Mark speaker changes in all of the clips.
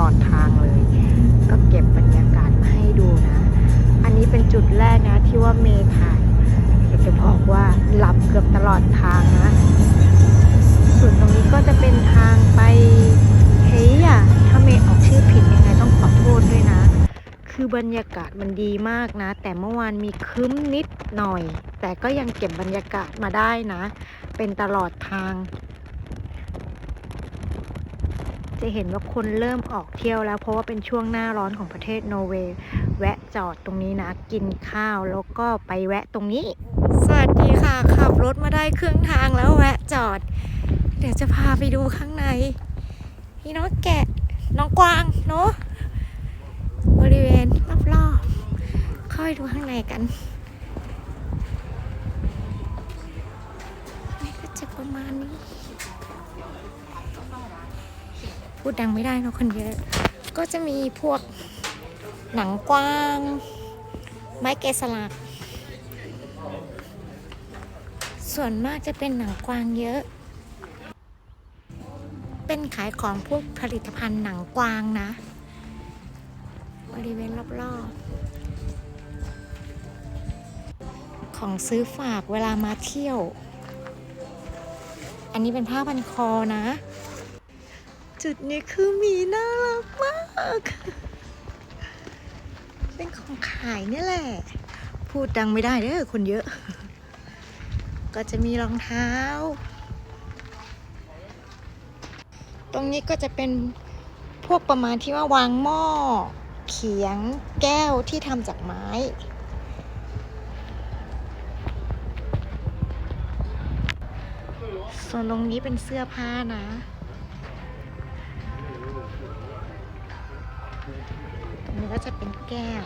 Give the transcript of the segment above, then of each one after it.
Speaker 1: ลอดทางเลย ก็เก็บบรรยากาศมาให้ดูนะ อันนี้เป็นจุดแรกนะที่ว่าเมย์ถ่ายอยากจะบอกว่าหลับเกือบตลอดทางนะ ส่วนตรงนี้ก็จะเป็นทางไปเฮียถ้าเมย์ออกชื่อผิดยังไงต้องขอโทษด้วยนะ คือบรรยากาศมันดีมากนะ แต่เมื่อวานมีคึ้มนิดหน่อย แต่ก็ยังเก็บบรรยากาศมาได้นะ เป็นตลอดทาง จะเห็นว่าคนเริ่มออกเที่ยวแล้ว เพราะว่าเป็นช่วงหน้าร้อนของประเทศนอร์เวย์แวะจอดตรงนี้นะ กินข้าวแล้วก็ไปแวะตรงนี้ สวัสดีค่ะขับรถมาได้ครึ่งทางแล้วแวะจอด เดี๋ยวจะพาไปดูข้างในพี่น้องแกะน้องกวางเนาะบริเวณรอบๆเข้าไปดูข้างในกัน พูดดังไม่ได้เนอะคนเยอะ ก็จะมีพวกหนังกว้าง ไม้เกสลัก ส่วนมากจะเป็นหนังกวางเยอะ เป็นขายของพวกผลิตภัณฑ์หนังกวางนะ บริเวณรอบๆ ของซื้อฝากเวลามาเที่ยว อันนี้เป็นผ้าพันคอนะ จุดนี้คือหมีน่ารักมาก เป็นของขายนี่แหละ พูดดังไม่ได้เด้อคนเยอะ ก็จะมีรองเท้า ตรงนี้ก็จะเป็นพวกประมาณที่ว่าวางหม้อ เขียงแก้วที่ทำจากไม้ส่วนตรงนี้เป็นเสื้อผ้านะ นี้ก็จะเป็นแก้ว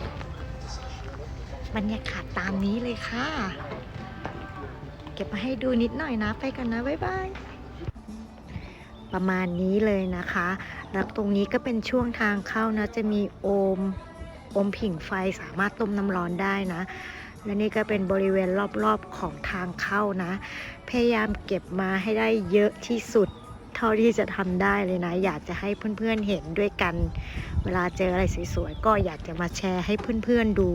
Speaker 1: บรรยากาศตามนี้เลยค่ะ เก็บมาให้ดูนิดหน่อยนะ ไปกันนะ บ๊ายบาย ประมาณนี้เลยนะคะ แล้วตรงนี้ก็เป็นช่วงทางเข้านะ จะมีโอม โอมผิงไฟสามารถต้มน้ำร้อนได้นะและนี่ก็เป็นบริเวณรอบๆของทางเข้านะ พยายามเก็บมาให้ได้เยอะที่สุด เท่าที่จะทำได้เลยนะ อยากจะให้เพื่อนๆเห็นด้วยกัน เวลาเจออะไรสวยๆก็อยากจะมาแชร์ให้เพื่อนๆดู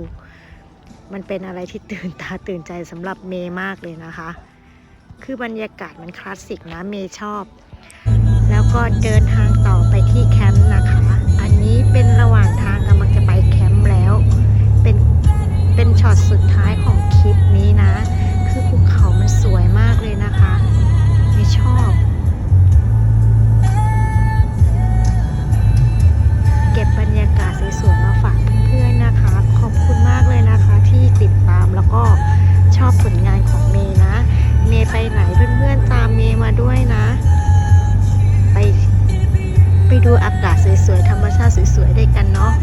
Speaker 1: มันเป็นอะไรที่ตื่นตาตื่นใจสำหรับเมย์มากเลยนะคะ คือบรรยากาศมันคลาสสิกนะเมย์ชอบ แล้วก็เดินทางต่อไปที่แคมป์นะคะ อันนี้เป็นระหว่างทางกำลังจะไปแคมป์แล้ว เป็นเป็นช็อตสุดท้ายของคลิปนี้นะ คือภูเขามันสวยมากเลยนะคะ ไม่ชอบ สวยๆด้วยกันเนาะ